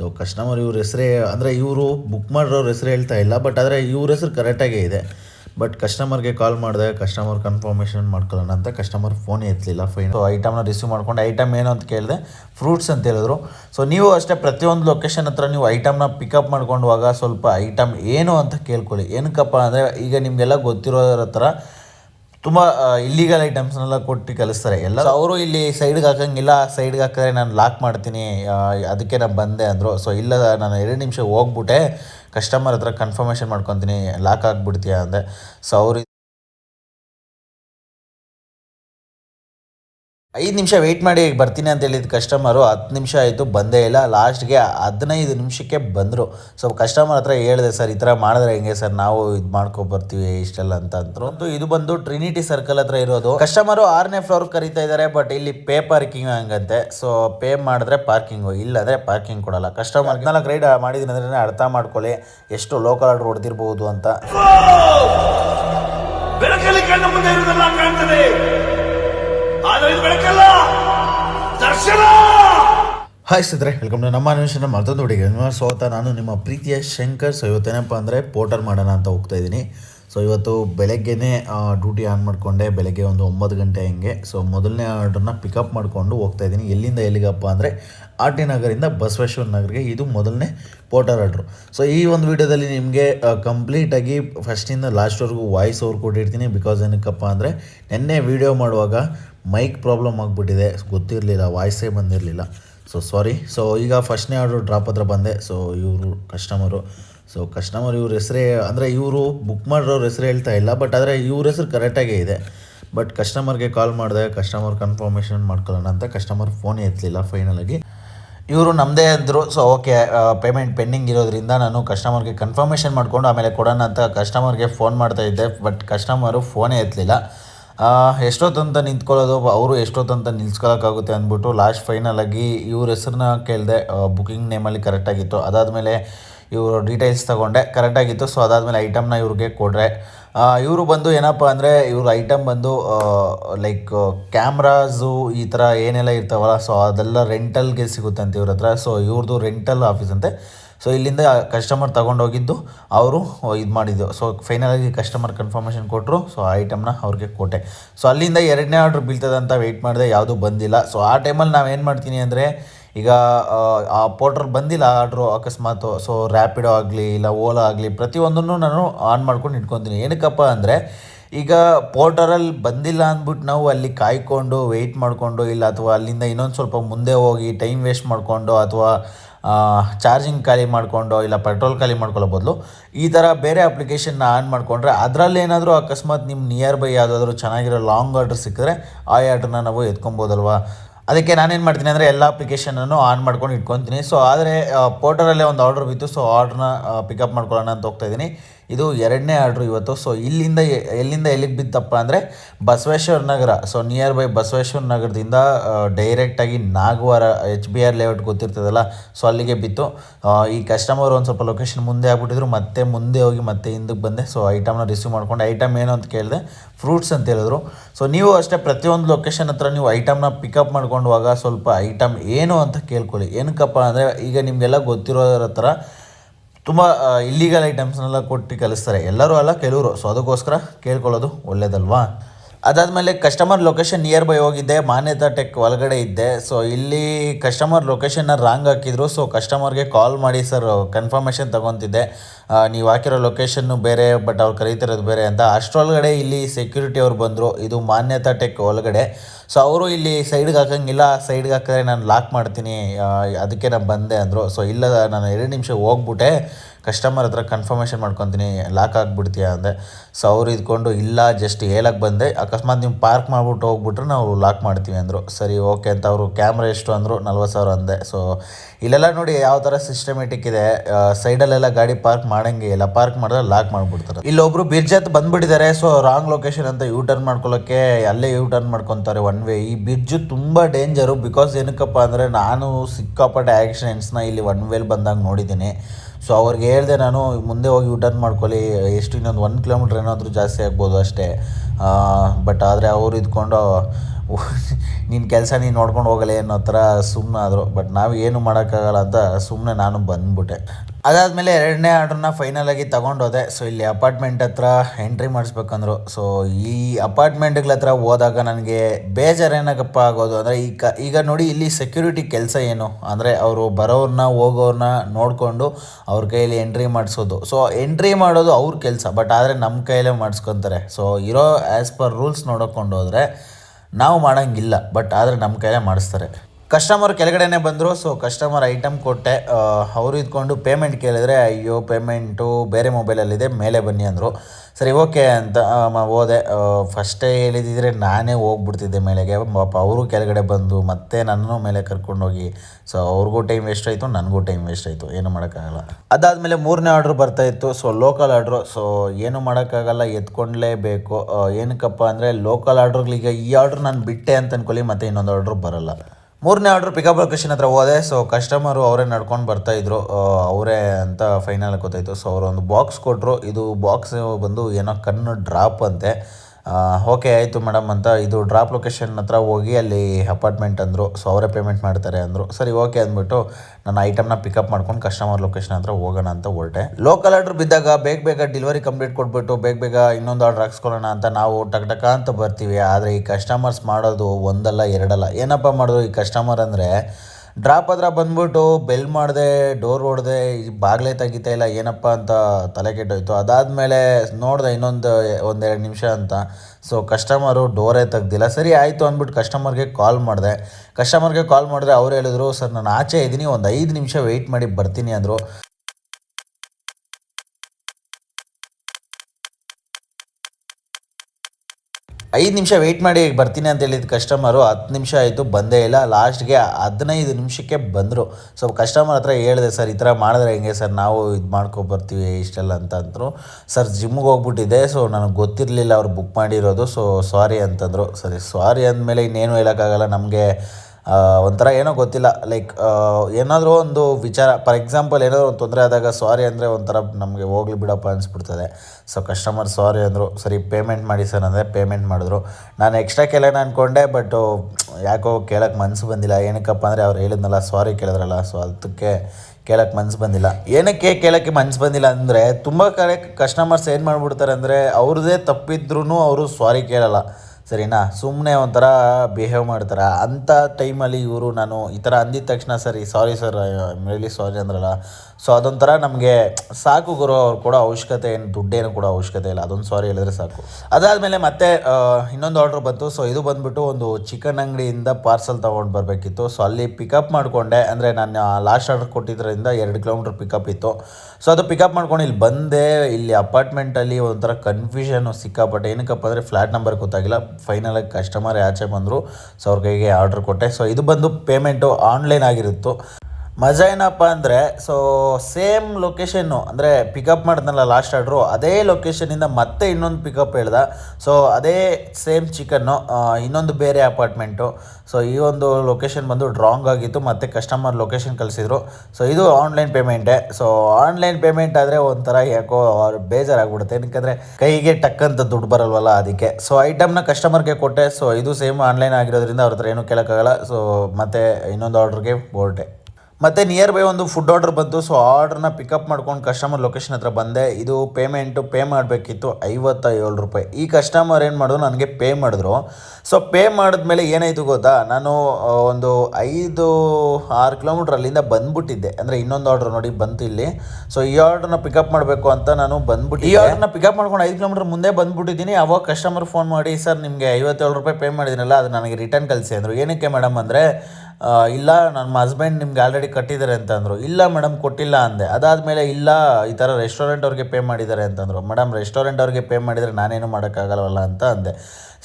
So customer ಇವ್ರ ಹೆಸರೇ, ಅಂದರೆ ಇವರು ಬುಕ್ ಮಾಡಿರೋರ ಹೆಸರು ಹೇಳ್ತಾ ಇಲ್ಲ ಬಟ್ ಆದರೆ ಇವ್ರ ಹೆಸರು ಕರೆಕ್ಟಾಗೇ ಇದೆ. ಬಟ್ ಕಸ್ಟಮರ್ಗೆ ಕಾಲ್ ಮಾಡಿದೆ ಕಸ್ಟಮರ್ ಕನ್ಫರ್ಮೇಷನ್ ಮಾಡ್ಕೊಳ್ಳೋಣ ಅಂತ ಕಸ್ಟಮರ್ ಫೋನ್ ಎತ್ತಲಿಲ್ಲ ಫೈನ್ ಸೊ ಐಟಮ್ನ ರಿಸೀವ್ ಮಾಡ್ಕೊಂಡು ಐಟಮ್ ಏನು ಅಂತ ಕೇಳಿದೆ ಫ್ರೂಟ್ಸ್ ಅಂತ ಹೇಳಿದ್ರು. ಸೊ ನೀವು ಅಷ್ಟೇ ಪ್ರತಿಯೊಂದು ಲೊಕೇಶನ್ ಹತ್ರ ನೀವು ಐಟಮ್ನ ಪಿಕಪ್ ಮಾಡ್ಕೊಂಡಾಗ ಸ್ವಲ್ಪ ಐಟಮ್ ಏನು ಅಂತ ಕೇಳ್ಕೊಳ್ಳಿ. ಏನಕ್ಕಪ್ಪ ಅಂದರೆ ಈಗ ನಿಮಗೆಲ್ಲ ಗೊತ್ತಿರೋರ ಹತ್ರ ತುಂಬ ಇಲ್ಲಿಗಲ್ ಐಟಮ್ಸ್ನೆಲ್ಲ ಕೊಟ್ಟು ಕಲಿಸ್ತಾರೆ. ಎಲ್ಲ ಅವರು ಇಲ್ಲಿ ಸೈಡ್ಗೆ ಹಾಕಂಗಿಲ್ಲ ಸೈಡ್ಗೆ ಹಾಕಿದ್ರೆ ನಾನು ಲಾಕ್ ಮಾಡ್ತೀನಿ ಅದಕ್ಕೆ ನಾನು ಬಂದೆ ಅಂದರು. ಸೊ ಇಲ್ಲ ನಾನು ಎರಡು ನಿಮಿಷ ಹೋಗ್ಬಿಟ್ಟೆ ಕಸ್ಟಮರ್ ಹತ್ರ ಕನ್ಫರ್ಮೇಷನ್ ಮಾಡ್ಕೊತೀನಿ ಲಾಕ್ ಆಗಿಬಿಡ್ತೀಯ ಅಂದೆ. ಸೊ ಅವರು ಐದು ನಿಮಿಷ ವೆಯ್ಟ್ ಮಾಡಿ ಬರ್ತೀನಿ ಅಂತ ಹೇಳಿದ ಕಸ್ಟಮರು ಹತ್ತು ನಿಮಿಷ ಆಯಿತು, ಬಂದೇ ಇಲ್ಲ. ಲಾಸ್ಟ್ಗೆ ಹದಿನೈದು ನಿಮಿಷಕ್ಕೆ ಬಂದರು. ಸೊ ಕಸ್ಟಮರ್ ಹತ್ರ ಹೇಳಿದೆ, ಸರ್, ಈ ಥರ ಮಾಡಿದ್ರೆ ಹೆಂಗೆ ಸರ್? ನಾವು ಇದು ಮಾಡ್ಕೊ ಬರ್ತೀವಿ ಇಷ್ಟೆಲ್ಲ ಅಂತ ಒಂದು ಇದು ಬಂದು ಟ್ರಿನಿಟಿ ಸರ್ಕಲ್ ಹತ್ರ ಇರೋದು. ಕಸ್ಟಮರು ಆರನೇ ಫ್ಲೋರ್ ಕರಿತಾ ಇದ್ದಾರೆ ಬಟ್ ಇಲ್ಲಿ ಪೇ ಪಾರ್ಕಿಂಗ್ ಹಂಗಂತೆ. ಸೊ ಪೇ ಮಾಡಿದ್ರೆ ಪಾರ್ಕಿಂಗು ಇಲ್ಲಾಂದರೆ ಪಾರ್ಕಿಂಗ್ ಕೊಡಲ್ಲ. ಕಸ್ಟಮರ್ ನಾಲ್ಕು ರೈಡ್ ಮಾಡಿದ್ದೀನಿ ಅಂದ್ರೆ ಅರ್ಥ ಮಾಡ್ಕೊಳ್ಳಿ, ಎಷ್ಟು ಲೋಕಲ್ ಆರ್ಡರ್ ಹೊಡೆದಿರ್ಬೋದು ಅಂತ. ಹಾಯ್ ಸಿದ್ರೆ ವೆಲ್ಕಮ್ ನಮ್ಮ ಅನ್ವೇಷಣೆ ಮತ್ತೊಂದು ಹುಡುಗಿ. ಸೋತ ನಾನು ನಿಮ್ಮ ಪ್ರೀತಿಯ ಶಂಕರ್. ಸೊ ಇವತ್ತೇನಪ್ಪ ಅಂದರೆ ಪೋರ್ಟರ್ ಮಾಡೋಣ ಅಂತ ಹೋಗ್ತಾ ಇದ್ದೀನಿ. ಸೊ ಇವತ್ತು ಬೆಳಗ್ಗೆನೇ ಡ್ಯೂಟಿ ಆನ್ ಮಾಡಿಕೊಂಡೆ. ಬೆಳಗ್ಗೆ ಒಂದು ಒಂಬತ್ತು ಗಂಟೆ ಹಂಗೆ. ಸೊ ಮೊದಲನೇ ಆರ್ಡ್ರನ್ನ ಪಿಕಪ್ ಮಾಡಿಕೊಂಡು ಹೋಗ್ತಾ ಇದ್ದೀನಿ. ಎಲ್ಲಿಂದ ಎಲ್ಲಿಗಪ್ಪ ಅಂದರೆ ಆರ್ ಟಿ ನಗರಿಂದ ಬಸವೇಶ್ವರ ನಗರಿಗೆ. ಇದು ಮೊದಲನೇ ಪೋಟರ್ ಸೊ ಈ ಒಂದು ವಿಡಿಯೋದಲ್ಲಿ ನಿಮಗೆ ಕಂಪ್ಲೀಟಾಗಿ ಫಸ್ಟಿಂದ ಲಾಸ್ಟ್ವರೆಗೂ ವಾಯ್ಸ್ ಓವರ್ ಕೊಟ್ಟಿರ್ತೀನಿ ಬಿಕಾಸ್ ಏನಕ್ಕಪ್ಪ ಅಂದರೆ, ನಿನ್ನೆ ವೀಡಿಯೋ ಮಾಡುವಾಗ ಮೈಕ್ ಪ್ರಾಬ್ಲಮ್ ಆಗಿಬಿಟ್ಟಿದೆ. ಗೊತ್ತಿರಲಿಲ್ಲ ವಾಯ್ಸೇ ಬಂದಿರಲಿಲ್ಲ. ಸೊ ಸಾರಿ ಸೊ ಈಗ ಫಸ್ಟ್ನೇ ಆರ್ಡ್ರು ಡ್ರಾಪ್ ಹತ್ರ ಬಂದೆ. ಸೊ ಇವರು ಕಸ್ಟಮರು ಸೊ ಕಸ್ಟಮರ್ ಇವ್ರ ಹೆಸರೇ, ಅಂದರೆ ಇವರು ಬುಕ್ ಮಾಡಿರೋರು ಹೆಸರು ಹೇಳ್ತಾ ಇಲ್ಲ. ಬಟ್ ಆದರೆ ಇವ್ರ ಹೆಸರು ಕರೆಕ್ಟಾಗೇ ಇದೆ. ಬಟ್ ಕಸ್ಟಮರ್ಗೆ ಕಾಲ್ ಮಾಡಿದೆ ಕಸ್ಟಮರ್ ಕನ್ಫರ್ಮೇಷನ್ ಮಾಡ್ಕೊಳ್ಳೋಣ ಅಂತ ಕಸ್ಟಮರ್ ಫೋನೇ ಎತ್ತಲಿಲ್ಲ ಫೈನಲಾಗಿ ಇವರು ನಮ್ಮದೇ ಅಂದರು ಸೊ ಓಕೆ ಪೇಮೆಂಟ್ ಪೆಂಡಿಂಗ್ ಇರೋದ್ರಿಂದ ನಾನು ಕಸ್ಟಮರ್ಗೆ ಕನ್ಫರ್ಮೇಷನ್ ಮಾಡಿಕೊಂಡು ಆಮೇಲೆ ಕೊಡೋಣ ಅಂತ ಕಸ್ಟಮರ್ಗೆ ಫೋನ್ ಮಾಡ್ತಾ ಇದ್ದೆ ಬಟ್ ಕಸ್ಟಮರು ಫೋನೇ ಎತ್ತಲಿಲ್ಲ ಎಷ್ಟೊತ್ತಂತ ನಿಂತ್ಕೊಳ್ಳೋದು, ಅವರು ಎಷ್ಟೊತ್ತಂತ ನಿಲ್ಸ್ಕೊಳ್ಳೋಕ್ಕಾಗುತ್ತೆ ಅಂದ್ಬಿಟ್ಟು ಲಾಸ್ಟ್ ಫೈನಲಾಗಿ ಇವ್ರ ಹೆಸ್ರನ್ನ ಕೇಳಿದೆ ಬುಕಿಂಗ್ ನೇಮಲ್ಲಿ ಕರೆಕ್ಟಾಗಿತ್ತು ಅದಾದಮೇಲೆ ಇವರು ಡೀಟೇಲ್ಸ್ ತೊಗೊಂಡೆ. ಕರೆಕ್ಟಾಗಿತ್ತು ಸೊ ಅದಾದಮೇಲೆ ಐಟಮ್ನ ಇವ್ರಿಗೆ ಕೊಡ್ರೆ. ಇವರು ಬಂದು ಏನಪ್ಪ ಅಂದರೆ, ಇವ್ರ ಐಟಮ್ ಬಂದು ಲೈಕ್ ಕ್ಯಾಮ್ರಾಸು ಈ ಥರ ಏನೆಲ್ಲ ಇರ್ತಾವಲ್ಲ ಸೊ ಅದೆಲ್ಲ ರೆಂಟಲ್ಗೆ ಸಿಗುತ್ತೆ ಅಂತ ಇವ್ರ ಹತ್ರ. ಸೊ ಇವ್ರದ್ದು ರೆಂಟಲ್ ಆಫೀಸ್ ಅಂತೆ. ಸೊ ಇಲ್ಲಿಂದ ಕಸ್ಟಮರ್ ತಗೊಂಡೋಗಿದ್ದು, ಅವರು ಇದು ಮಾಡಿದ್ದು. ಸೊ ಫೈನಲಾಗಿ ಕಸ್ಟಮರ್ ಕನ್ಫರ್ಮೇಷನ್ ಕೊಟ್ಟರು ಸೊ ಆ ಐಟಮ್ನ ಅವ್ರಿಗೆ ಕೊಟ್ಟೆ. ಸೊ ಅಲ್ಲಿಂದ ಎರಡನೇ ಆರ್ಡ್ರ್ ಬೀಳ್ತದೆ ಅಂತ ವೆಯ್ಟ್ ಮಾಡಿದೆ, ಯಾವುದೂ ಬಂದಿಲ್ಲ. ಸೊ ಆ ಟೈಮಲ್ಲಿ ನಾವೇನು ಮಾಡ್ತೀನಿ ಅಂದರೆ ಈಗ ಆ, ಪೋರ್ಟಲ್ ಬಂದಿಲ್ಲ ಆರ್ಡ್ರು ಅಕಸ್ಮಾತ್ ಸೊ ರ್ಯಾಪಿಡೋ ಆಗಲಿ ಇಲ್ಲ ಓಲಾ ಆಗಲಿ ಪ್ರತಿಯೊಂದನ್ನು ನಾನು ಆನ್ ಮಾಡ್ಕೊಂಡು ಇಟ್ಕೊತೀನಿ ಏನಕ್ಕಪ್ಪ ಅಂದರೆ ಈಗ ಪೋರ್ಟರಲ್ಲಿ ಬಂದಿಲ್ಲ ಅಂದ್ಬಿಟ್ಟು ನಾವು ಅಲ್ಲಿ ಕಾಯ್ಕೊಂಡು ವೆಯ್ಟ್ ಮಾಡಿಕೊಂಡು ಇಲ್ಲ ಅಥವಾ ಅಲ್ಲಿಂದ ಇನ್ನೊಂದು ಸ್ವಲ್ಪ ಮುಂದೆ ಹೋಗಿ ಟೈಮ್ ವೇಸ್ಟ್ ಮಾಡಿಕೊಂಡು ಅಥವಾ ಚಾರ್ಜಿಂಗ್ ಖಾಲಿ ಮಾಡಿಕೊಂಡು ಇಲ್ಲ ಪೆಟ್ರೋಲ್ ಖಾಲಿ ಮಾಡ್ಕೊಳ್ಳೋ ಬದಲು ಈ ಥರ ಬೇರೆ ಅಪ್ಲಿಕೇಶನ್ನ ಆನ್ ಮಾಡಿಕೊಂಡ್ರೆ ಅದರಲ್ಲಿ ಏನಾದರೂ ಅಕಸ್ಮಾತ್ ನಿಮ್ಮ ನಿಯರ್ ಬೈ ಯಾವುದಾದ್ರೂ ಚೆನ್ನಾಗಿರೋ ಲಾಂಗ್ ಆರ್ಡ್ರ್ ಸಿಕ್ಕಿದ್ರೆ ಆ ಆರ್ಡ್ರನ್ನ ನಾವು ಎತ್ಕೊಬೋದಲ್ವಾ? ಅದಕ್ಕೆ ನಾನೇನು ಮಾಡ್ತೀನಿ ಅಂದರೆ ಎಲ್ಲ ಅಪ್ಲಿಕೇಶನನ್ನು ಆನ್ ಮಾಡ್ಕೊಂಡು ಇಟ್ಕೊತೀನಿ. ಸೊ ಆದರೆ ಪೋರ್ಟರಲ್ಲೇ ಒಂದು ಆರ್ಡ್ರ್ ಬಿತ್ತು. ಸೊ ಆರ್ಡ್ರನ್ನ ಪಿಕಪ್ ಮಾಡ್ಕೊಳ್ಳೋಣ ಅಂತ ಹೋಗ್ತಾ ಇದ್ದೀನಿ. ಇದು ಎರಡನೇ ಆರ್ಡ್ರು ಇವತ್ತು. ಸೊ ಇಲ್ಲಿಂದ ಎಲ್ಲಿಂದ ಎಲ್ಲಿಗೆ ಬಿತ್ತಪ್ಪ ಅಂದರೆ Basaveshwara Nagar. So near by Basaveshwara ನಗರದಿಂದ ಡೈರೆಕ್ಟಾಗಿ Nagawara H B R layout ಗೊತ್ತಿರ್ತದಲ್ಲ so ಅಲ್ಲಿಗೆ ಬಿತ್ತು. ಈ ಕಸ್ಟಮರ್ ಒಂದು ಸ್ವಲ್ಪ ಲೊಕೇಶನ್ ಮುಂದೆ ಆಗ್ಬಿಟ್ಟಿದ್ರು, ಮತ್ತೆ ಮುಂದೆ ಹೋಗಿ ಮತ್ತೆ ಹಿಂದಕ್ಕೆ ಬಂದೆ. ಸೊ ಐಟಮ್ನ ರಿಸೀವ್ ಮಾಡ್ಕೊಂಡು ಐಟಮ್ ಏನು ಅಂತ ಕೇಳಿದೆ ಫ್ರೂಟ್ಸ್ ಅಂತ ಹೇಳಿದ್ರು. ಸೊ ನೀವು ಅಷ್ಟೇ ಪ್ರತಿಯೊಂದು ಲೊಕೇಶನ್ ಹತ್ರ ನೀವು ಐಟಮ್ನ ಪಿಕಪ್ ಮಾಡ್ಕೊಂಡಾಗ ಸ್ವಲ್ಪ ಐಟಮ್ ಏನು ಅಂತ ಕೇಳ್ಕೊಳ್ಳಿ. ಏನಕ್ಕಪ್ಪ ಅಂದರೆ ಈಗ ನಿಮಗೆಲ್ಲ ಗೊತ್ತಿರೋದ್ರ ಹತ್ರ ತುಂಬ ಇಲ್ಲಿಗಲ್ ಐಟಮ್ಸ್ನೆಲ್ಲ ಕೊಟ್ಟು ಕಲಿಸ್ತಾರೆ. ಎಲ್ಲರೂ ಅಲ್ಲ ಕೆಲವರು. ಸೊ ಅದಕ್ಕೋಸ್ಕರ ಕೇಳ್ಕೊಳ್ಳೋದು ಒಳ್ಳೇದಲ್ವಾ? ಅದಾದಮೇಲೆ ಕಸ್ಟಮರ್ ಲೊಕೇಶನ್ ನಿಯರ್ ಬೈ ಹೋಗಿದ್ದೆ ಮಾನ್ಯತಾ ಟೆಕ್ ಒಳಗಡೆ ಇದ್ದೆ ಸೊ ಇಲ್ಲಿ ಕಸ್ಟಮರ್ ಲೊಕೇಶನ್ನ ರಾಂಗ್ ಹಾಕಿದ್ರು. ಸೊ ಕಸ್ಟಮರ್ಗೆ ಕಾಲ್ ಮಾಡಿ ಸರ್ ಕನ್ಫರ್ಮೇಷನ್ ತೊಗೊತಿದ್ದೆ. ನೀವು ಹಾಕಿರೋ ಲೊಕೇಶನ್ನು ಬೇರೆ ಬಟ್ ಅವ್ರು ಕರೀತಿರೋದು ಬೇರೆ ಅಂತ ಅಷ್ಟರೊಳಗಡೆ ಇಲ್ಲಿ ಸೆಕ್ಯೂರಿಟಿ ಅವ್ರು ಬಂದರು. ಇದು ಮಾನ್ಯತಾ ಟೆಕ್ ಒಳಗಡೆ. ಸೊ ಅವರು ಇಲ್ಲಿ ಸೈಡ್ಗೆ ಹಾಕೋಂಗಿಲ್ಲ. ಸೈಡ್ಗೆ ಹಾಕಿದ್ರೆ ನಾನು ಲಾಕ್ ಮಾಡ್ತೀನಿ. ಅದಕ್ಕೆ ನಾನು ಬಂದೆ ಅಂದರು. ಸೊ ಇಲ್ಲ ನಾನು ಎರಡು ನಿಮಿಷ ಹೋಗ್ಬಿಟ್ಟೆ. ಕಸ್ಟಮರ್ ಹತ್ರ ಕನ್ಫರ್ಮೇಷನ್ ಮಾಡ್ಕೊತೀನಿ ಲಾಕ್ ಆಗಿಬಿಡ್ತೀಯ ಅಂದೆ. ಸೊ ಅವ್ರು ಇದ್ಕೊಂಡು, ಇಲ್ಲ ಜಸ್ಟ್ ಹೇಳಕ್ಕೆ ಬಂದೆ. ಅಕಸ್ಮಾತ್ ನೀವು ಪಾರ್ಕ್ ಮಾಡ್ಬಿಟ್ಟು ಹೋಗ್ಬಿಟ್ರೆ ನಾವು ಲಾಕ್ ಮಾಡ್ತೀವಿ ಅಂದರು. ಸರಿ ಓಕೆ ಅಂತ ಅವರು ಕ್ಯಾಮ್ರಾ ಎಷ್ಟು ಅಂದರು ನಲ್ವತ್ತು ಸಾವಿರ ಅಂದೆ. ಸೊ ಇಲ್ಲೆಲ್ಲ ನೋಡಿ ಯಾವ ಥರ ಸಿಸ್ಟಮೆಟಿಕ್ ಇದೆ. ಸೈಡಲ್ಲೆಲ್ಲ ಗಾಡಿ ಪಾರ್ಕ್ ಮಾಡೋಂಗೆ ಇಲ್ಲ. ಪಾರ್ಕ್ ಮಾಡಿದ್ರೆ ಲಾಕ್ ಮಾಡಿಬಿಡ್ತಾರೆ. ಇಲ್ಲೊಬ್ರು ಬಿರ್ಜತ್ ಬಂದ್ಬಿಟ್ಟಿದ್ದಾರೆ ಸೊ ರಾಂಗ್ ಲೊಕೇಶನ್ ಅಂತ ಯೂ ಟರ್ನ್ ಮಾಡ್ಕೊಳ್ಳೋಕ್ಕೆ ಅಲ್ಲೇ ಯೂ ಟರ್ನ್ ಮಾಡ್ಕೊತಾರೆ ಒನ್ ವೇ ಈ ಬಿರ್ಜು ತುಂಬ ಡೇಂಜರು ಬಿಕಾಸ್ ಏನಕ್ಕಪ್ಪ ಅಂದರೆ, ನಾನು ಸಿಕ್ಕಾಪಟ್ಟೆ ಆ್ಯಕ್ಸಿಡೆಂಟ್ಸ್ನ ಇಲ್ಲಿ ಒನ್ ವೇಲ್ ಬಂದಾಗ ನೋಡಿದ್ದೀನಿ. ಸೊ ಅವ್ರಿಗೆ ಹೇಳಿದೆ ನಾನು, ಮುಂದೆ ಹೋಗಿ ಯೂ ಟರ್ನ್ ಮಾಡ್ಕೊಳ್ಳಿ, ಎಷ್ಟು ಇನ್ನೊಂದು ಒಂದು ಕಿಲೋಮೀಟ್ರ್ ಏನಾದರೂ ಜಾಸ್ತಿ ಆಗ್ಬೋದು ಅಷ್ಟೇ. ಬಟ್ ಆದರೆ ಅವರು ಇದ್ಕೊಂಡು ನಿನ್ನ ಕೆಲಸ ನೀನು ನೋಡ್ಕೊಂಡು ಹೋಗಲೇ ಅನ್ನೋ ಥರ ಸುಮ್ಮನೆ ಆದರು. ಬಟ್ ನಾವು ಏನು ಮಾಡೋಕ್ಕಾಗಲ್ಲ ಅಂತ ಸುಮ್ಮನೆ ನಾನು ಬಂದ್ಬಿಟ್ಟೆ. ಅದಾದಮೇಲೆ ಎರಡನೇ ಆರ್ಡ್ರನ್ನ ಫೈನಲಾಗಿ ತೊಗೊಂಡೋದೆ. ಸೊ ಇಲ್ಲಿ ಅಪಾರ್ಟ್ಮೆಂಟ್ ಹತ್ರ ಎಂಟ್ರಿ ಮಾಡಿಸ್ಬೇಕಂದ್ರು. ಸೊ ಈ ಅಪಾರ್ಟ್ಮೆಂಟ್ಗಳ ಹತ್ರ ಹೋದಾಗ ನನಗೆ ಬೇಜಾರೇನಾಗಪ್ಪ ಆಗೋದು ಅಂದರೆ ಈಗ ಈಗ ನೋಡಿ ಇಲ್ಲಿ ಸೆಕ್ಯೂರಿಟಿ ಕೆಲಸ ಏನು? ಅಂದರೆ ಅವರು ಬರೋರನ್ನ ಹೋಗೋರನ್ನ ನೋಡಿಕೊಂಡು ಅವ್ರ ಕೈಯಲ್ಲಿ ಎಂಟ್ರಿ ಮಾಡಿಸೋದು. ಸೊ ಎಂಟ್ರಿ ಮಾಡೋದು ಅವ್ರ ಕೆಲಸ. ಬಟ್ ಆದರೆ ನಮ್ಮ ಕೈಯಲ್ಲೇ ಮಾಡಿಸ್ಕೊತಾರೆ. ಸೊ ಇರೋ ಆ್ಯಸ್ ಪರ್ ರೂಲ್ಸ್ ನೋಡೋಕೊಂಡು ಹೋದರೆ ನಾವು ಮಾಡೋಂಗಿಲ್ಲ ಬಟ್ ಆದರೆ ನಮ್ಮ ಕೈಲೇ ಮಾಡಿಸ್ತಾರೆ. ಕಸ್ಟಮರ್ ಕೆಳಗಡೆನೇ ಬಂದರು ಸೊ ಕಸ್ಟಮರ್ ಐಟಮ್ ಕೊಟ್ಟೆ. ಅವರು ಇದ್ಕೊಂಡು ಪೇಮೆಂಟ್ ಕೇಳಿದ್ರೆ, ಅಯ್ಯೋ ಪೇಮೆಂಟು ಬೇರೆ ಮೊಬೈಲಲ್ಲಿದೆ ಮೇಲೆ ಬನ್ನಿ ಅಂದರು. ಸರಿ ಓಕೆ ಅಂತ ಹೋದೆ. ಫಸ್ಟೇ ಹೇಳಿದಿದ್ರೆ ನಾನೇ ಹೋಗ್ಬಿಡ್ತಿದ್ದೆ ಮೇಲೆಗೆ. ಪಾಪ ಅವರು ಕೆಳಗಡೆ ಬಂದು ಮತ್ತೆ ನನ್ನ ಮೇಲೆ ಕರ್ಕೊಂಡೋಗಿ ಸೊ ಅವ್ರಿಗೂ ಟೈಮ್ ವೇಸ್ಟ್ ಆಯಿತು, ನನಗೂ ಟೈಮ್ ವೇಸ್ಟ್ ಆಯಿತು. ಏನು ಮಾಡೋಕ್ಕಾಗಲ್ಲ. ಅದಾದಮೇಲೆ ಮೂರನೇ ಆರ್ಡ್ರ್ ಬರ್ತಾ ಇತ್ತು ಸೊ ಲೋಕಲ್ ಆರ್ಡ್ರು ಸೊ ಏನು ಮಾಡೋಕ್ಕಾಗಲ್ಲ, ಎತ್ಕೊಂಡ್ಲೇಬೇಕು. ಏನಕ್ಕಪ್ಪ ಅಂದರೆ ಲೋಕಲ್ ಆರ್ಡ್ರುಗಳಿಗೆ ಈ ಆರ್ಡ್ರ್ ನಾನು ಬಿಟ್ಟೆ ಅಂತ ಅನ್ಕೊಳ್ಳಿ, ಮತ್ತೆ ಇನ್ನೊಂದು ಆರ್ಡ್ರ್ ಬರಲ್ಲ. ಮೂರನೇ ಆರ್ಡ್ರ್ ಪಿಕಪ್ ಲೊಕೇಶನ್ ಹತ್ರ ಹೋದೆ. ಸೊ ಕಸ್ಟಮರು ಅವರೇ ನಡ್ಕೊಂಡು ಬರ್ತಾ ಇದ್ರು. ಅವರೇ ಅಂತ ಫೈನಲ್ ಗೊತ್ತಾಯಿತು. ಸೊ ಅವರೊಂದು ಬಾಕ್ಸ್ ಕೊಟ್ಟರು ಇದು ಬಾಕ್ಸ್ ಬಂದು ಏನೋ ಕಣ್ಣು ಡ್ರಾಪ್ ಅಂತೆ. ಓಕೆ ಆಯಿತು ಮೇಡಮ್ ಅಂತ ಇದು ಡ್ರಾಪ್ ಲೊಕೇಶನ್ ಹತ್ರ ಹೋಗಿ ಅಲ್ಲಿ ಅಪಾರ್ಟ್ಮೆಂಟ್ ಅಂದರು. ಸೊ ಅವರೇ ಪೇಮೆಂಟ್ ಮಾಡ್ತಾರೆ ಅಂದರು. ಸರಿ ಓಕೆ ಅಂದ್ಬಿಟ್ಟು ನನ್ನ ಐಟಮ್ನ ಪಿಕಪ್ ಮಾಡ್ಕೊಂಡು ಕಸ್ಟಮರ್ ಲೊಕೇಶನ್ ಹತ್ರ ಹೋಗೋಣ ಅಂತ ಹೊರಟೆ. ಲೋಕಲ್ ಆರ್ಡ್ರ್ ಬಿದ್ದಾಗ ಬೇಗ ಬೇಗ ಡೆಲಿವರಿ ಕಂಪ್ಲೀಟ್ ಕೊಟ್ಬಿಟ್ಟು ಬೇಗ ಬೇಗ ಇನ್ನೊಂದು ಆರ್ಡ್ರ್ ಹಾಕ್ಸ್ಕೊಳ್ಳೋಣ ಅಂತ ನಾವು ಟಕ್ ಟಕ ಅಂತ ಬರ್ತೀವಿ. ಆದರೆ ಈ ಕಸ್ಟಮರ್ಸ್ ಮಾಡೋದು ಒಂದಲ್ಲ ಎರಡಲ್ಲ. ಏನಪ್ಪ ಮಾಡೋದು ಈ ಕಸ್ಟಮರ್ ಅಂದರೆ ಡ್ರಾಪ್ ಹತ್ರ ಬಂದ್ಬಿಟ್ಟು ಬೆಲ್ ಮಾಡಿದೆ, ಡೋರ್ ಹೊಡೆದೆ ಬಾಗಿಲೇ ತೆಗಿತಾ ಇಲ್ಲ, ಏನಪ್ಪ ಅಂತ ತಲೆ ಕೆಟ್ಟೋಯ್ತು. ಅದಾದಮೇಲೆ ನೋಡಿದೆ ಇನ್ನೊಂದು ಒಂದೆರಡು ನಿಮಿಷ ಅಂತ. ಸೊ ಕಸ್ಟಮರು ಡೋರೇ ತೆಗ್ದಿಲ್ಲ. ಸರಿ, ಆಯಿತು ಅಂದ್ಬಿಟ್ಟು ಕಸ್ಟಮರ್ಗೆ ಕಾಲ್ ಮಾಡಿದೆ. ಕಸ್ಟಮರ್ಗೆ ಕಾಲ್ ಮಾಡಿದ್ರೆ ಅವ್ರು ಹೇಳಿದ್ರು, ಸರ್, ನಾನು ಆಚೆ ಇದ್ದೀನಿ, ಒಂದು ಐದು ನಿಮಿಷ ವೆಯ್ಟ್ ಮಾಡಿ ಬರ್ತೀನಿ ಅಂದರು. ಐದು ನಿಮಿಷ ವೆಯ್ಟ್ ಮಾಡಿ ಬರ್ತೀನಿ ಅಂತ ಹೇಳಿದ ಕಸ್ಟಮರು ಹತ್ತು ನಿಮಿಷ ಆಯಿತು, ಬಂದೇ ಇಲ್ಲ. ಲಾಸ್ಟ್ಗೆ ಹದಿನೈದು ನಿಮಿಷಕ್ಕೆ ಬಂದರು. ಸೊ ಕಸ್ಟಮರ್ ಹತ್ರ ಹೇಳಿದೆ, ಸರ್, ಈ ಥರ ಮಾಡಿದ್ರೆ ಹೆಂಗೆ ಸರ್? ನಾವು ಇದು ಮಾಡ್ಕೊ ಬರ್ತೀವಿ ಇಷ್ಟೆಲ್ಲ ಅಂತ ಅಂದರು. ಸರ್ ಜಿಮ್ಗೆ ಹೋಗ್ಬಿಟ್ಟಿದೆ ಸೊ ನನಗೆ ಗೊತ್ತಿರಲಿಲ್ಲ ಅವ್ರು ಬುಕ್ ಮಾಡಿರೋದು. ಸೊ ಸಾರಿ ಅಂತಂದರು. ಸರಿ ಸಾರಿ ಅಂದಮೇಲೆ ಇನ್ನೇನು ಹೇಳೋಕ್ಕಾಗಲ್ಲ. ನಮಗೆ ಒಂಥರ ಏನೋ ಗೊತ್ತಿಲ್ಲ. ಲೈಕ್ ಏನಾದರೂ ಒಂದು ವಿಚಾರ ಫಾರ್ ಎಕ್ಸಾಂಪಲ್ ಏನಾದರೂ ಒಂದು ತೊಂದರೆ ಆದಾಗ ಸಾರಿ ಅಂದರೆ ಒಂಥರ ನಮಗೆ ಹೋಗ್ಲಿ ಬಿಡಪ್ಪ ಅನಿಸ್ಬಿಡ್ತದೆ. ಸೊ ಕಸ್ಟಮರ್ ಸಾರಿ ಅಂದರು, ಸರಿ ಪೇಮೆಂಟ್ ಮಾಡಿ ಸರ್, ಅಂದರೆ ಪೇಮೆಂಟ್ ಮಾಡಿದ್ರು. ನಾನು ಎಕ್ಸ್ಟ್ರಾ ಕೇಳೋಣ ಅಂದ್ಕೊಂಡೆ ಬಟ್ ಯಾಕೋ ಕೇಳೋಕ್ಕೆ ಮನಸ್ಸು ಬಂದಿಲ್ಲ. ಏನಕ್ಕಪ್ಪ ಅಂದರೆ ಅವ್ರು ಹೇಳಿದ್ನಲ್ಲ ಸಾರಿ ಕೇಳಿದ್ರಲ್ಲ. ಸೊ ಅದಕ್ಕೆ ಕೇಳಕ್ಕೆ ಮನಸ್ಸು ಬಂದಿಲ್ಲ. ಏನಕ್ಕೆ ಕೇಳೋಕ್ಕೆ ಮನಸ್ಸು ಬಂದಿಲ್ಲ ಅಂದರೆ, ತುಂಬ ಕಡೆ ಕಸ್ಟಮರ್ಸ್ ಏನು ಮಾಡಿಬಿಡ್ತಾರೆ ಅಂದರೆ, ಅವ್ರದ್ದೇ ತಪ್ಪಿದ್ರೂ ಅವರು ಸಾರಿ ಕೇಳಲ್ಲ. ಸರಿನಾ? ಸುಮ್ಮನೆ ಒಂಥರ ಬಿಹೇವ್ ಮಾಡ್ತಾರೆ? ಅಂಥ ಟೈಮಲ್ಲಿ ಇವರು ನಾನು ಈ ಥರ ಅಂದಿದ ತಕ್ಷಣ ಸರಿ ಸಾರಿ ಸರ್ ರಿಯಲಿ ಸಾರಿ ಅಂದ್ರಲ್ಲ. ಸೊ ಅದೊಂಥರ ನಮಗೆ ಸಾಕು ಗುರು, ಅವ್ರು ಕೂಡ ಅವಶ್ಯಕತೆ ಏನು, ದುಡ್ಡೇನು ಕೂಡ ಅವಶ್ಯಕತೆ ಇಲ್ಲ. ಅದೊಂದು ಸಾರಿ ಹೇಳಿದ್ರೆ ಸಾಕು. ಅದಾದಮೇಲೆ ಮತ್ತೆ ಇನ್ನೊಂದು ಆರ್ಡ್ರ್ ಬಂತು. ಸೊ ಇದು ಬಂದುಬಿಟ್ಟು ಒಂದು ಚಿಕನ್ ಅಂಗಡಿಯಿಂದ ಪಾರ್ಸಲ್ ತೊಗೊಂಡು ಬರಬೇಕಿತ್ತು. ಸೊ ಅಲ್ಲಿ ಪಿಕಪ್ ಮಾಡಿಕೊಂಡೆ. ಅಂದರೆ ನಾನು ಲಾಸ್ಟ್ ಆರ್ಡರ್ ಕೊಟ್ಟಿದ್ದರಿಂದ ಎರಡು ಕಿಲೋಮೀಟ್ರ್ ಪಿಕಪ್ ಇತ್ತು. ಸೊ ಅದು ಪಿಕಪ್ ಮಾಡ್ಕೊಂಡು ಇಲ್ಲಿ ಬಂದೆ. ಇಲ್ಲಿ ಅಪಾರ್ಟ್ಮೆಂಟಲ್ಲಿ ಒಂಥರ ಕನ್ಫ್ಯೂಷನು ಸಿಕ್ಕಾಪಟ್ಟೆ. ಏನಕ್ಕಪ್ಪ ಅಂದರೆ ಫ್ಲ್ಯಾಟ್ ನಂಬರ್ ಗೊತ್ತಾಗಿಲ್ಲ. ಫೈನಲಾಗಿ ಕಸ್ಟಮರ್ ಆಚೆ ಬಂದರು, ಸೊ ಅವ್ರ ಕೈಗೆ ಆರ್ಡ್ರ್ ಕೊಟ್ಟೆ. ಸೊ ಇದು ಬಂದು ಪೇಮೆಂಟು ಆನ್ಲೈನ್ ಆಗಿರುತ್ತು. ಮಜಾ ಏನಪ್ಪ ಅಂದರೆ ಸೊ ಸೇಮ್ ಲೊಕೇಶನ್ನು ಅಂದರೆ ಪಿಕಪ್ ಮಾಡಿದ್ನಲ್ಲ ಲಾಸ್ಟ್ ಆರ್ಡ್ರು ಅದೇ ಲೊಕೇಶನಿಂದ ಮತ್ತೆ ಇನ್ನೊಂದು ಪಿಕಪ್ ಹೇಳ್ದ. ಸೊ ಅದೇ ಸೇಮ್ ಚಿಕನ್ನು ಇನ್ನೊಂದು ಬೇರೆ ಅಪಾರ್ಟ್ಮೆಂಟು ಸೊ ಈ ಒಂದು ಲೊಕೇಶನ್ ಬಂದು ಡ್ರಾಂಗ್ ಆಗಿತ್ತು, ಮತ್ತು ಕಸ್ಟಮರ್ ಲೊಕೇಶನ್ ಕಳಿಸಿದ್ರು. ಸೊ ಇದು ಆನ್ಲೈನ್ ಪೇಮೆಂಟೇ ಸೊ ಆನ್ಲೈನ್ ಪೇಮೆಂಟ್ ಆದರೆ ಒಂಥರ ಯಾಕೋ ಬೇಜಾರಾಗ್ಬಿಡುತ್ತೆ. ಏನಕ್ಕಂದರೆ ಕೈಗೆ ಟಕ್ಕಂತ ದುಡ್ಡು ಬರಲ್ವಲ್ಲ ಅದಕ್ಕೆ. ಸೊ ಐಟಮ್ನ ಕಸ್ಟಮರ್ಗೆ ಕೊಟ್ಟೆ. ಸೊ ಇದು ಸೇಮ್ ಆನ್ಲೈನ್ ಆಗಿರೋದ್ರಿಂದ ಅವ್ರ ಹತ್ರ ಏನೂ ಕೇಳೋಕ್ಕಾಗಲ್ಲ. ಸೊ ಮತ್ತು ಇನ್ನೊಂದು ಆರ್ಡ್ರಿಗೆ ಹೊರಟೆ ಮತ್ತು ನಿಯರ್ ಬೈ ಒಂದು ಫುಡ್ ಆರ್ಡರ್ ಬಂತು. ಸೊ ಆರ್ಡ್ರನ್ನ ಪಿಕಪ್ ಮಾಡ್ಕೊಂಡು ಕಸ್ಟಮರ್ ಲೊಕೇಶನ್ ಹತ್ರ ಬಂದೆ. ಇದು ಪೇಮೆಂಟು ಪೇ ಮಾಡಬೇಕಿತ್ತು ಐವತ್ತ ಏಳು ರೂಪಾಯಿ. ಈ ಕಸ್ಟಮರ್ ಏನು ಮಾಡಿದ್ರು ನನಗೆ ಪೇ ಮಾಡಿದ್ರು. ಸೊ ಪೇ ಮಾಡಿದ್ಮೇಲೆ ಏನಾಯಿತು ಗೊತ್ತಾ? ನಾನು ಒಂದು ಐದು, ಆರು ಕಿಲೋಮೀಟ್ರ್ ಅಲ್ಲಿಂದ ಬಂದ್ಬಿಟ್ಟಿದ್ದೆ. ಅಂದರೆ ಇನ್ನೊಂದು ಆರ್ಡ್ರ್ ನೋಡಿ ಬಂತು ಇಲ್ಲಿ. ಸೊ ಈ ಆರ್ಡ್ರನ್ನ ಪಿಕಪ್ ಮಾಡಬೇಕು ಅಂತ ನಾನು ಬಂದ್ಬಿಟ್ಟು ಈ ಆರ್ಡ್ರನ್ನ ಪಿಕಪ್ ಮಾಡ್ಕೊಂಡು ಐದು ಕಿಲೋಮೀಟ್ರ್ ಮುಂದೆ ಬಂದ್ಬಿಟ್ಟಿದ್ದೀನಿ. ಅವಾಗ ಕಸ್ಟಮರ್ ಫೋನ್ ಮಾಡಿ, ಸರ್, ನಿಮಗೆ ಐವತ್ತೇಳು ರೂಪಾಯಿ ಪೇ ಮಾಡಿದ್ದೀನಲ್ಲ, ಅದು ನನಗೆ ರಿಟರ್ನ್ ಕಳಿಸಿ ಅಂದರು. ಏನಕ್ಕೆ ಮೇಡಮ್ ಅಂದರೆ ಇಲ್ಲ ನಮ್ಮ ಹಸ್ಬೆಂಡ್ ನಿಮ್ಗೆ ಆಲ್ರೆಡಿ ಕಟ್ಟಿದ್ದಾರೆ ಅಂತಂದರು. ಇಲ್ಲ ಮೇಡಮ್ ಕೊಟ್ಟಿಲ್ಲ ಅಂದೆ. ಅದಾದಮೇಲೆ ಇಲ್ಲ, ಈ ಥರ ರೆಸ್ಟೋರೆಂಟ್ ಅವ್ರಿಗೆ ಪೇ ಮಾಡಿದ್ದಾರೆ ಅಂತಂದರು. ಮೇಡಮ್ ರೆಸ್ಟೋರೆಂಟ್ ಅವ್ರಿಗೆ ಪೇ ಮಾಡಿದರೆ ನಾನೇನು ಮಾಡೋಕ್ಕಾಗಲ್ವಲ್ಲ ಅಂತ ಅಂದೆ.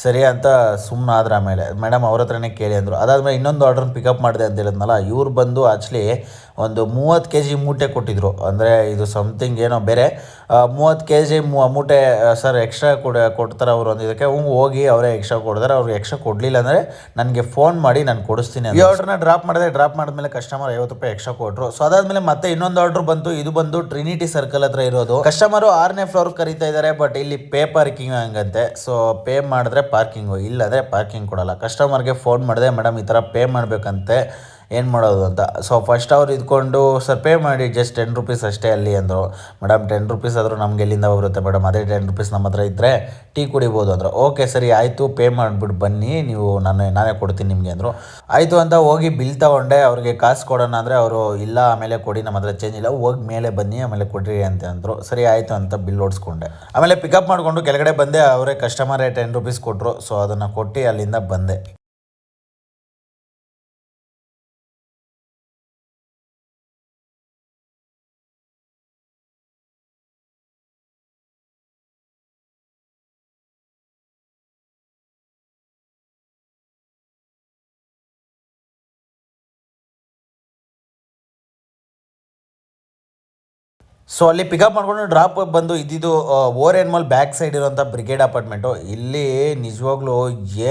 ಸರಿ ಅಂತ ಸುಮ್ಮನೆ ಆದ್ರೆ ಆಮೇಲೆ ಮೇಡಮ್ ಅವ್ರ ಹತ್ರನೇ ಕೇಳಿ ಅಂದರು. ಅದಾದಮೇಲೆ ಇನ್ನೊಂದು ಆರ್ಡ್ರನ್ನ ಪಿಕಪ್ ಮಾಡಿದೆ ಅಂತ ಹೇಳಿದ್ನಲ್ಲ, ಇವ್ರು ಬಂದು ಆ್ಯಕ್ಚುಲಿ ಒಂದು ಮೂವತ್ತು ಕೆ ಜಿ ಮೂಟೆ ಕೊಟ್ಟಿದ್ರು. ಅಂದರೆ ಇದು ಸಮಥಿಂಗ್ ಏನೋ ಬೇರೆ. ಮೂವತ್ತು ಕೆ ಜಿ ಮೂಟೆ ಸರ್ ಎಕ್ಸ್ಟ್ರಾ ಕೊಡ, ಕೊಡ್ತಾರೆ ಅವರು ಒಂದು ಇದಕ್ಕೆ. ಹ್ಞೂ ಹೋಗಿ ಅವರೇ ಎಕ್ಸ್ಟ್ರಾ ಕೊಡ್ತಾರೆ ಅವ್ರಿಗೆ ಎಕ್ಸ್ಟ್ರಾ ಕೊಡಲಿಲ್ಲ ಅಂದರೆ ನನಗೆ ಫೋನ್ ಮಾಡಿ ನಾನು ಕೊಡಿಸ್ತೀನಿ ಈ ಆರ್ಡ್ರನ್ನ ಡ್ರಾಪ್ ಮಾಡಿದೆ ಡ್ರಾಪ್ ಮಾಡಿದ್ಮೇಲೆ ಕಸ್ಟಮರ್ ಐವತ್ತು ರೂಪಾಯಿ ಎಕ್ಸ್ಟ್ರಾ ಕೊಟ್ಟರು ಸೊ ಅದಾದಮೇಲೆ ಮತ್ತೆ ಇನ್ನೊಂದು ಆರ್ಡ್ರ್ ಬಂತು. ಇದು ಬಂದು ಟ್ರಿನಿಟಿ ಸರ್ಕಲ್ ಹತ್ರ ಇರೋದು. ಕಸ್ಟಮರು ಆರನೇ ಫ್ಲೋರ್ ಕರೀತಾ ಇದ್ದಾರೆ ಬಟ್ ಇಲ್ಲಿ ಪೇ ಪಾರ್ಕಿಂಗ್ ಹಂಗಂತೆ. ಸೊ ಪೇ ಮಾಡಿದ್ರೆ ಪಾರ್ಕಿಂಗು ಇಲ್ಲಂದರೆ ಪಾರ್ಕಿಂಗ್ ಕೊಡಲ್ಲ. ಕಸ್ಟಮರ್ಗೆ ಫೋನ್ ಮಾಡಿದೆ, ಮೇಡಮ್, ಈ ಥರ ಪೇ ಮಾಡಬೇಕಂತೆ. ಏನು ಮಾಡೋದು ಅಂತ? ಸೊ ಫಸ್ಟ್ ಅವ್ರು ಇದ್ಕೊಂಡು ಸರ್ ಪೇ ಮಾಡಿ ಜಸ್ಟ್ ಟೆನ್ ರುಪೀಸ್ ಅಷ್ಟೇ ಅಲ್ಲಿ, ಅಂದರು. ಮೇಡಮ್ ಟೆನ್ ರುಪೀಸ್ ಆದರೂ ನಮ್ಗೆ ಎಲ್ಲಿಂದ ಬರುತ್ತೆ ಮೇಡಮ್ ಅದೇ ಟೆನ್ ರುಪೀಸ್ ನಮ್ಮ ಹತ್ರ ಇದ್ದರೆ ಟೀ ಕುಡಿಬೋದು, ಅಂದರು. ಓಕೆ ಸರಿ, ಆಯಿತು ಪೇ ಮಾಡಿಬಿಟ್ಟು ಬನ್ನಿ, ನೀವು ನಾನು, ನಾನೇ ಕೊಡ್ತೀನಿ ನಿಮಗೆ, ಅಂದರು. ಆಯಿತು, ಅಂತ ಹೋಗಿ ಬಿಲ್ ತೊಗೊಂಡೆ. ಅವ್ರಿಗೆ ಕಾಸು ಕೊಡೋಣ ಅಂದರೆ ಅವರು, ಇಲ್ಲ, ಆಮೇಲೆ ಕೊಡಿ, ನಮ್ಮ ಹತ್ರ ಚೇಂಜ್ ಇಲ್ಲ, ಹೋಗಿ ಮೇಲೆ ಬನ್ನಿ, ಆಮೇಲೆ ಕೊಡ್ರಿ, ಅಂತ ಅಂದರು. ಸರಿ, ಆಯಿತು, ಅಂತ ಬಿಲ್ ಓಡಿಸ್ಕೊಂಡೆ. ಆಮೇಲೆ ಪಿಕಪ್ ಮಾಡಿಕೊಂಡು ಕೆಳಗಡೆ ಬಂದೆ, ಅವರೇ ಕಸ್ಟಮರೇ ಟೆನ್ ರುಪೀಸ್ ಕೊಟ್ಟರು ಸೊ ಅದನ್ನು ಕೊಟ್ಟು ಅಲ್ಲಿಂದ ಬಂದೆ. ಸೊ ಅಲ್ಲಿ ಪಿಕಪ್ ಮಾಡ್ಕೊಂಡು ಡ್ರಾಪ್ ಬಂದು ಇದ್ದಿದ್ದು or N Mall back side ಇರೋಂಥ ಬ್ರಿಗೇಡ್ ಅಪಾರ್ಟ್ಮೆಂಟು ಇಲ್ಲಿ ನಿಜವಾಗ್ಲೂ